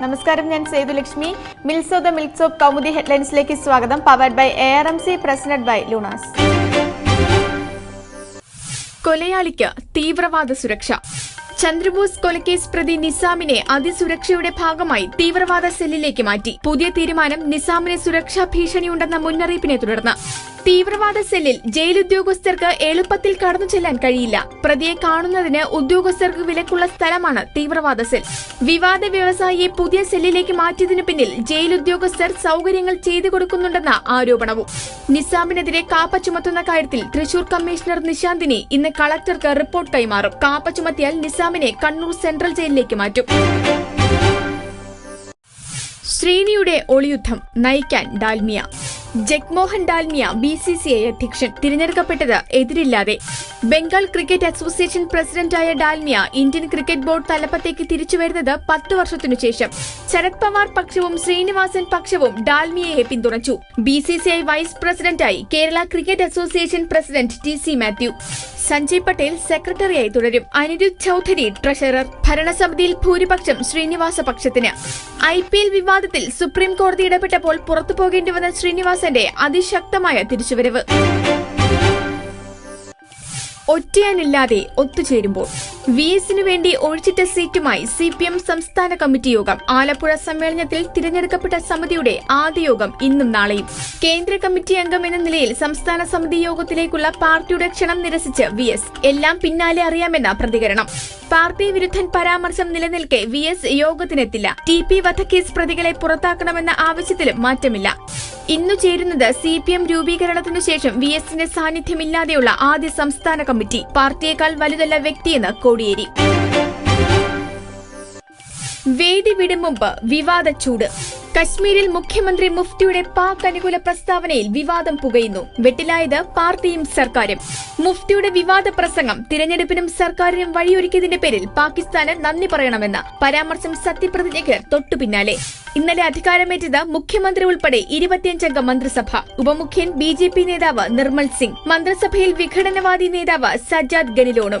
നമസ്കാരം ഞാൻ Sethulakshmi. Mills the milk soap Kaumudi ഹെഡ്ലൈൻസിലേക്ക് സ്വാഗതം. Powered by A R M C presented by Lunars. കൊലയാളിക്ക് തീവ്രവാദ സുരക്ഷ. ചന്ദ്രബോസ് കൊലക്കേസ് പ്രതി നിസാമിനെ അതിസുരക്ഷയുടെ ഭാഗമായി തീവ്രവാദ സെല്ലിലേക്ക് മാറ്റി. പുതിയ തീരുമാനം നിസാമിന് സുരക്ഷാ ഭീഷണിയുണ്ടെന്ന മുന്നറിയിപ്പിനെ തുടർന്ന്. തീവ്രവാദ സെല്ലിൽ ജയിൽ ഉദ്യോഗസ്ഥർക്ക് എളുപ്പത്തിൽ കടന്നു ചെല്ലാൻ കഴിയില്ല. പ്രതിയെ കാണുന്നതിന് ഉദ്യോഗസ്ഥർക്ക് വിലക്കുള്ള സ്ഥലമാണ് തീവ്രവാദ സെൽ. വിവാദ വ്യവസായിയെ പുതിയ സെല്ലിലേക്ക് മാറ്റിയതിനു പിന്നിൽ ജയിൽ ഉദ്യോഗസ്ഥർ സൗകര്യങ്ങൾ ചെയ്തു കൊടുക്കുന്നുണ്ടെന്ന ആരോപണവും. നിസാമിനെതിരെ കാപ്പ ചുമത്തുന്ന കാര്യത്തിൽ തൃശൂർ കമ്മീഷണർ നിശാന്തിനെ ഇന്ന് കളക്ടർക്ക് റിപ്പോർട്ട് കൈമാറും. കാപ്പ ചുമത്തിയാൽ നിസാമിനെ കണ്ണൂർ സെൻട്രൽ ജയിലിലേക്ക് മാറ്റും. ശ്രീനിയുടെ ഒളിയുദ്ധം നയിക്കാൻ Dalmiya. Jagmohan Dalmiya B C C I അധ്യക്ഷൻ. തിരഞ്ഞെടുക്കപ്പെട്ടത് എതിരില്ലാതെ. ബംഗാൾ ക്രിക്കറ്റ് അസോസിയേഷൻ പ്രസിഡന്റായ ഡാൽമിയ ഇന്ത്യൻ ക്രിക്കറ്റ് ബോർഡ് തലപ്പത്തേക്ക് തിരിച്ചുവരുന്നത് പത്ത് വർഷത്തിനു ശേഷം. ശരത് പവാർ പക്ഷവും ശ്രീനിവാസൻ പക്ഷവും ഡാൽമിയയെ പിന്തുണച്ചു. B C C I vice പ്രസിഡന്റായി Kerala cricket association president T C Mathew. Sanjay Patel സെക്രട്ടറിയായി തുടരും. അനിരുദ്ധ് ചൌധരി ട്രഷറർ. ഭരണസമിതിയിൽ ഭൂരിപക്ഷം ശ്രീനിവാസ പക്ഷത്തിന്. ഐ പി എൽ വിവാദത്തിൽ സുപ്രീം കോടതി ഇടപെട്ടപ്പോൾ പുറത്തു പോകേണ്ടി വന്ന ശ്രീനിവാസന്റെ അതിശക്തമായ തിരിച്ചുവരവ്. ഒറ്റയാനില്ലാതെ ഒത്തുചേരുമ്പോൾ. വി എസിനു വേണ്ടി ഒഴിച്ചിട്ട സീറ്റുമായി സി പി എം സംസ്ഥാന കമ്മിറ്റി യോഗം. ആലപ്പുഴ സമ്മേളനത്തിൽ തിരഞ്ഞെടുക്കപ്പെട്ട സമിതിയുടെ ആദ്യ യോഗം ഇന്നും നാളെയും. കേന്ദ്ര കമ്മിറ്റി അംഗം എന്ന നിലയിൽ സംസ്ഥാന സമിതി യോഗത്തിലേക്കുള്ള പാർട്ടിയുടെ ക്ഷണം നിരസിച്ച് വി എസ് എല്ലാം പിന്നാലെ അറിയാമെന്ന പ്രതികരണം. പാർട്ടി വിരുദ്ധൻ പരാമർശം നിലനിൽക്കെ വി എസ് യോഗത്തിനെത്തില്ല. ടി പി വധക്കേസ് പ്രതികളെ പുറത്താക്കണമെന്ന ആവശ്യത്തിലും മാറ്റമില്ല. ഇന്നു ചേരുന്നത് സി പി എം രൂപീകരണത്തിനു ശേഷം വി എസിന്റെ സാന്നിധ്യമില്ലാതെയുള്ള ആദ്യ സംസ്ഥാന കമ്മിറ്റി പാർട്ടിയേക്കാൾ വലുതല്ല വ്യക്തിയെന്ന് കോടിയേരി. വേദി വിടും മുമ്പ് വിവാദ ചൂട്. കശ്മീരിൽ മുഖ്യമന്ത്രി മുഫ്തിയുടെ പാക് അനുകൂല പ്രസ്താവനയിൽ വിവാദം പുകയുന്നു. വെട്ടിലായത് പാർട്ടിയും സർക്കാരും. മുഫ്തിയുടെ വിവാദ പ്രസംഗം തിരഞ്ഞെടുപ്പിനും സർക്കാരിനും വഴിയൊരുക്കിയതിന്റെ പേരിൽ പാകിസ്ഥാന് നന്ദി പറയണമെന്ന് പരാമർശം സത്യപ്രതിജ്ഞയ്ക്ക് തൊട്ടു പിന്നാലെ. ഇന്നലെ അധികാരമേറ്റത് മുഖ്യമന്ത്രി ഉൾപ്പെടെ ഇരുപത്തിയഞ്ചംഗ മന്ത്രിസഭ. ഉപമുഖ്യൻ ബി നേതാവ് നിർമ്മൽ സിംഗ്. മന്ത്രിസഭയിൽ വിഘടനവാദി നേതാവ് സജ്ജാദ് ഗനിലോണും